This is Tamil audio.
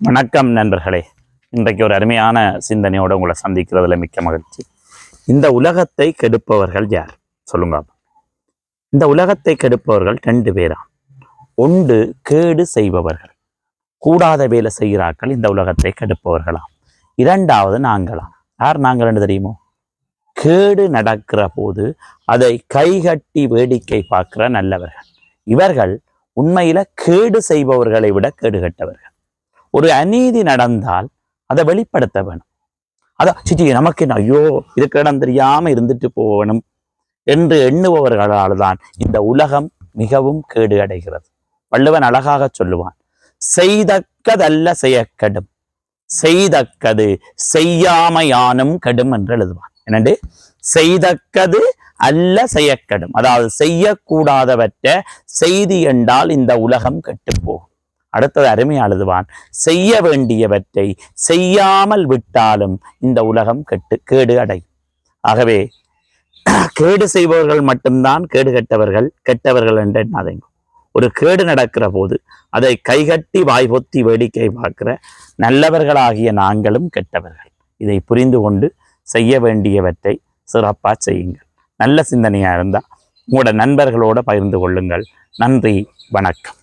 வணக்கம் நண்பர்களே. இன்றைக்கு ஒரு அருமையான சிந்தனையோடு உங்களை சந்திக்கிறதுல மிக்க மகிழ்ச்சி. இந்த உலகத்தை கெடுப்பவர்கள் யார்? சொல்லுங்க இந்த உலகத்தை கெடுப்பவர்கள் ரெண்டு பேரா? ஒன்று கேடு செய்பவர்கள். கூடாத வேலை செய்கிறார்கள் இந்த உலகத்தை கெடுப்பவர்களாம் இரண்டாவது நாங்களாம் யார் நாங்கள் என்று தெரியுமோ? கேடு நடக்கிற போது அதை கைகட்டி வேடிக்கை பார்க்கிற நல்லவர்கள். இவர்கள் உண்மையில கேடு செய்பவர்களை விட கேடு கெட்டவர்கள் ஒரு அநீதி நடந்தால் அதை வெளிப்படுத்த வேணும். அதான் சிச்சி நமக்கு என்ன ஐயோ இதுக்கு இடம் தெரியாமல் இருந்துட்டு போகணும் என்று எண்ணுபவர்களால் தான் இந்த உலகம் மிகவும் கேடு அடைகிறது. வள்ளுவன் அழகாக சொல்லுவான் செய்தக்கதல்ல செய்யக்கடும் செய்தக்கது செய்யாமையானும் கடும் என்று எழுதுவான். என்னண்டு? செய்தக்கது அல்ல செய்யக்கடும். அதாவது செய்யக்கூடாதவற்றை செய்தி என்றால் இந்த உலகம் கெட்டுப்போகும் அடுத்தது அருமையா செய்ய வேண்டியவற்றை செய்யாமல் விட்டாலும் இந்த உலகம் கெட்டு கேடு அடையும். ஆகவே கேடு செய்பவர்கள் மட்டும்தான் கேடு கெட்டவர்கள் கெட்டவர்கள் என்று எண்ணாதீங்க. ஒரு கேடு நடக்கிற போது அதை கைகட்டி வாய் பொத்தி வேடிக்கை பார்க்கிற நல்லவர்களாகிய நாங்களும் கெட்டவர்கள். இதை புரிந்து கொண்டு செய்ய வேண்டியவற்றை சிறப்பாக செய்யுங்கள். நல்ல சிந்தனையாக இருந்தால் உங்களோட நண்பர்களோடு பகிர்ந்து கொள்ளுங்கள். நன்றி வணக்கம்.